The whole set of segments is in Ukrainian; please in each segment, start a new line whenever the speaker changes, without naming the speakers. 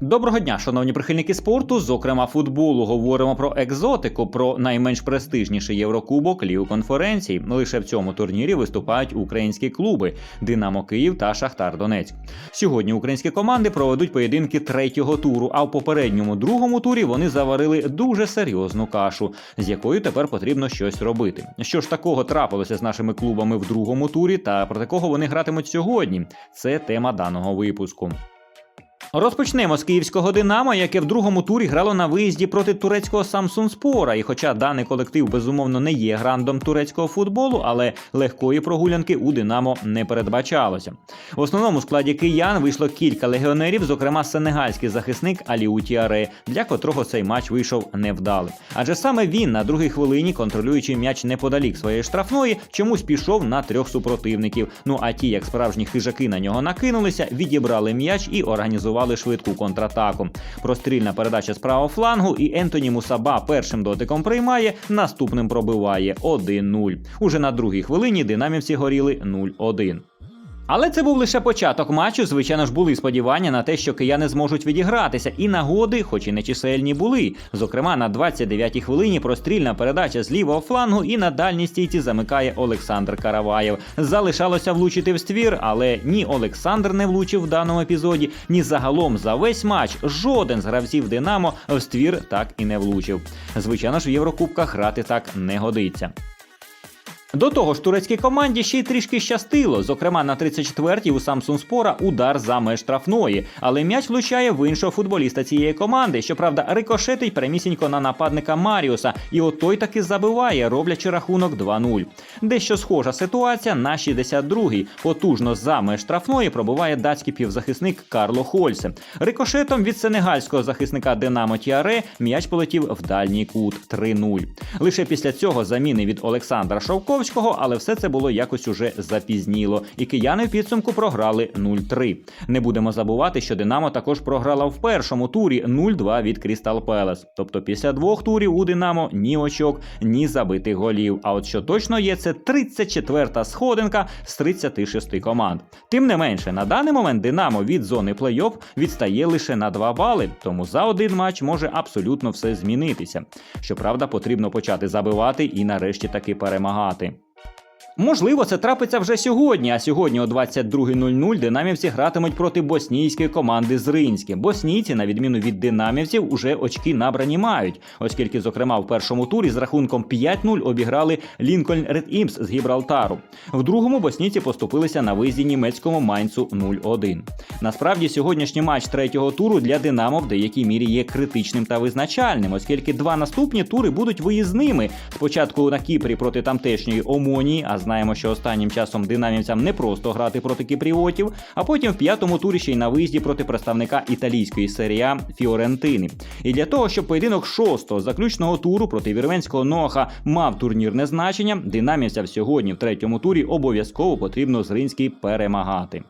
Доброго дня, шановні прихильники спорту. Зокрема, футболу говоримо про екзотику, про найменш престижніший Єврокубок Лігу конференцій. Лише в цьому турнірі виступають українські клуби Динамо Київ та Шахтар Донецьк. Сьогодні українські команди проведуть поєдинки третього туру. А в попередньому другому турі вони заварили дуже серйозну кашу, з якою тепер потрібно щось робити. Що ж такого трапилося з нашими клубами в другому турі, та проти кого вони гратимуть сьогодні? Це тема даного випуску. Розпочнемо з київського Динамо, яке в другому турі грало на виїзді проти турецького Самсунспора. І хоча даний колектив безумовно не є грандом турецького футболу, але легкої прогулянки у Динамо не передбачалося. В основному складі киян вийшло кілька легіонерів, зокрема сенегальський захисник Аліу Тіаре, для котрого цей матч вийшов невдалим. Адже саме він на другій хвилині, контролюючи м'яч неподалік своєї штрафної, чомусь пішов на трьох супротивників. Ну а ті, як справжні хижаки на нього накинулися, відібрали м'яч і організували швидку контратаку. Прострільна передача з правого флангу, і Ентоні Мусаба першим дотиком приймає, наступним пробиває 1-0. Уже на другій хвилині динамівці горіли 0-1. Але це був лише початок матчу. Звичайно ж, були сподівання на те, що кияни зможуть відігратися, і нагоди, хоч і не чисельні, були. Зокрема, на 29-й хвилині прострільна передача з лівого флангу і на дальній стійці замикає Олександр Караваєв. Залишалося влучити в ствір, але ні Олександр не влучив в даному епізоді, ні загалом за весь матч жоден з гравців Динамо в ствір так і не влучив. Звичайно ж, в Єврокубках грати так не годиться. До того ж, турецькій команді ще й трішки щастило. Зокрема, на 34-й у Самсунспора удар за меж штрафної, але м'яч влучає в іншого футболіста цієї команди. Щоправда, рикошетить прямісінько на нападника Маріуса, і от той таки забиває, роблячи рахунок 2-0. Дещо схожа ситуація на 62-й. Потужно за меж штрафної пробуває датський півзахисник Карло Хольсе. Рикошетом від сенегальського захисника Динамо Тіаре м'яч полетів в дальній кут 3-0. Лише після цього заміни від Олександра Шовковського Левандовського, але все це було якось уже запізніло. І кияни в підсумку програли 0-3. Не будемо забувати, що Динамо також програла в першому турі 0-2 від Крістал Пелес. Тобто після двох турів у Динамо ні очок, ні забитих голів. А от що точно є, це 34-та сходинка з 36 команд. Тим не менше, на даний момент Динамо від зони плей-офф відстає лише на 2 бали, тому за один матч може абсолютно все змінитися. Щоправда, потрібно почати забивати і нарешті таки перемагати. Можливо, це трапиться вже сьогодні. А сьогодні о 22.00 динамівці гратимуть проти боснійської команди з Ринським. Боснійці, на відміну від динамівців, уже очки набрані мають, оскільки, зокрема, в першому турі з рахунком 5-0 обіграли Лінкольн Ред Імс з Гібралтару. В другому боснійці поступилися на виїзді німецькому Майнцу 0-1. Насправді, сьогоднішній матч третього туру для Динамо в деякій мірі є критичним та визначальним, оскільки два наступні тури будуть виїзними. Спочатку на Кіпрі проти тамтешньої Омонії, а знаємо, що останнім часом динамівцям не просто грати проти кіпріотів, а потім в п'ятому турі ще й на виїзді проти представника італійської серії Фіорентини. І для того, щоб поєдинок шостого заключного туру проти вірменського ноха мав турнірне значення, динамівцям сьогодні в третьому турі обов'язково потрібно Зринський перемагати.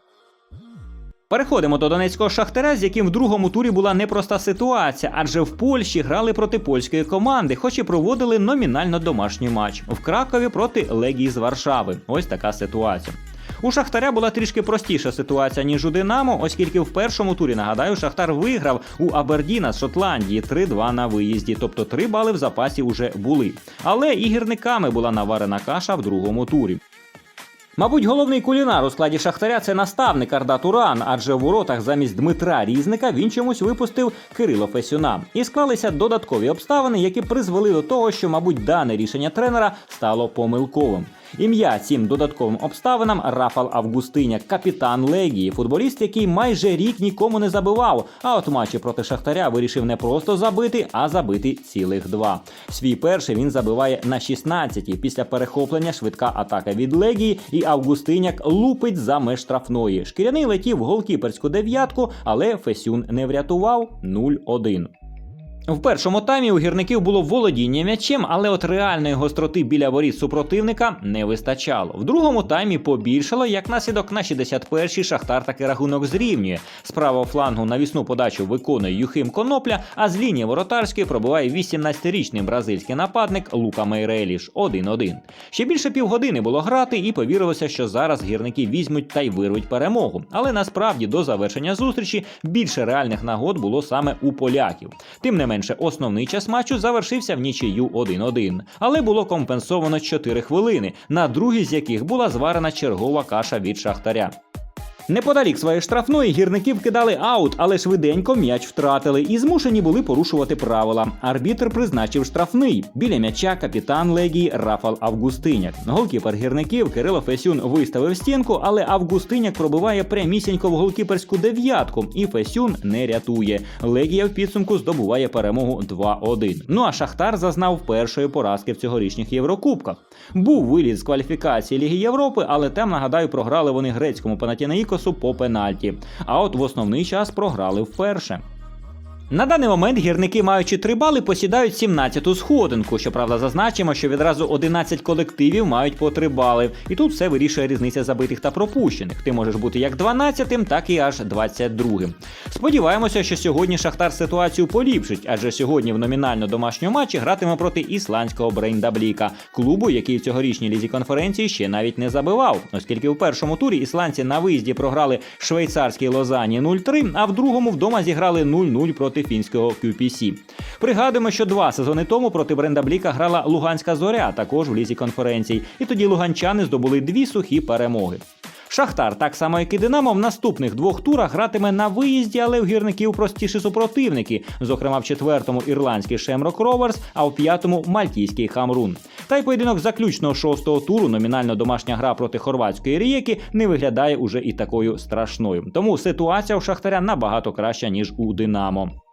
Переходимо до донецького шахтаря, з яким в другому турі була непроста ситуація, адже в Польщі грали проти польської команди, хоч і проводили номінально домашній матч в Кракові проти Легії з Варшави. Ось така ситуація. У Шахтаря була трішки простіша ситуація, ніж у Динамо, оскільки в першому турі, нагадаю, Шахтар виграв у Абердіна з Шотландії 3-2 на виїзді, тобто 3 бали в запасі вже були. Але і гірниками була наварена каша в другому турі. Мабуть, головний кулінар у складі Шахтаря це наставник Арда Туран, адже в воротах замість Дмитра Різника він чомусь випустив Кирило Фесюна. І склалися додаткові обставини, які призвели до того, що, мабуть, дане рішення тренера стало помилковим. Ім'я цим додатковим обставинам Рафал Августиняк, капітан Легії, футболіст, який майже рік нікому не забивав. А от матчі проти Шахтаря вирішив не просто забити, а забити цілих два. Свій перший він забиває на 16-й. Після перехоплення швидка атака від Легії, і Августиняк лупить за меж штрафної. Шкіряний летів в голкіперську дев'ятку, але Фесюн не врятував 0-1. В першому таймі у гірників було володіння м'ячем, але от реальної гостроти біля воріт супротивника не вистачало. В другому таймі побільшало, як наслідок на 61-й Шахтар таки рахунок зрівнює. З правого флангу навісну подачу виконує Юхим Конопля, а з лінії воротарської пробиває 18-річний бразильський нападник Лука Мейреліш 1-1. Ще більше півгодини було грати, і повірилося, що зараз гірники візьмуть та й вирвуть перемогу. Але насправді до завершення зустрічі більше реальних нагод було саме у поляків. Тим не менше, основний час матчу завершився в нічию 1-1. Але було компенсовано 4 хвилини, на другій з яких була зварена чергова каша від шахтаря. Неподалік своєї штрафної гірники вкидали аут, але швиденько м'яч втратили і змушені були порушувати правила. Арбітр призначив штрафний. Біля м'яча капітан легії Рафал Августиняк. Голкіпер гірників Кирило Фесюн виставив стінку, але Августиняк пробиває прямісінько в голкіперську дев'ятку, і Фесюн не рятує. Легія в підсумку здобуває перемогу 2-1. Ну а Шахтар зазнав першої поразки в цьогорічних Єврокубках. Був виліт з кваліфікації Ліги Європи, але там, нагадаю, програли вони грецькому Панатінаїкосу по пенальті. А от в основний час програли вперше. На даний момент гірники, маючи 3 бали, посідають 17-ту сходинку. Щоправда, зазначимо, що відразу 11 колективів мають по 3 бали. І тут все вирішує різниця забитих та пропущених. Ти можеш бути як 12-тим, так і аж 22-м. Сподіваємося, що сьогодні Шахтар ситуацію поліпшить, адже сьогодні в номінально домашньому матчі гратиме проти ісландського Брейндабліка, клубу, який в цьогорічній лізі конференції ще навіть не забивав, оскільки у першому турі ісландці на виїзді програли швейцарській Лозані 0-3, а в другому вдома зіграли 0-0 проти фінського QPC. Пригадуємо, що два сезони тому проти Брендабліка грала Луганська зоря, також в лізі конференцій, і тоді луганчани здобули дві сухі перемоги. Шахтар, так само як і Динамо, в наступних двох турах гратиме на виїзді, але у гірників простіші супротивники, зокрема в четвертому ірландський Шемрок Роверс, а в п'ятому мальтійський Хамрун. Та й поєдинок заключного шостого туру, номінально домашня гра проти хорватської рієки, не виглядає уже і такою страшною. Тому ситуація у Шахтаря набагато краща ніж у Динамо.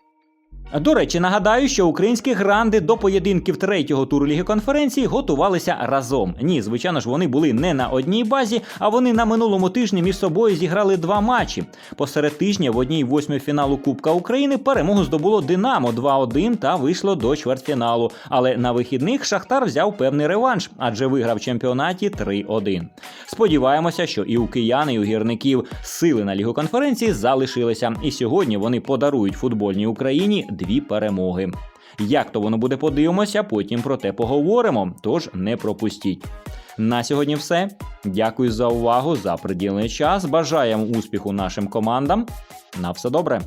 До речі, нагадаю, що українські гранди до поєдинків третього туру Ліги конференції готувалися разом. Ні, звичайно ж, вони були не на одній базі, а вони на минулому тижні між собою зіграли два матчі. Посеред тижня в одній восьмій фіналу Кубка України перемогу здобуло Динамо 2-1 та вийшло до чвертьфіналу. Але на вихідних Шахтар взяв певний реванш, адже виграв в чемпіонаті 3-1. Сподіваємося, що і у киян, і у гірників сили на Лігу конференції залишилися, і сьогодні вони подарують футбольній Україні дві перемоги. Як то воно буде, подивимося, потім про те поговоримо. Тож не пропустіть. На сьогодні все. Дякую за увагу, за приділений час. Бажаємо успіху нашим командам. На все добре.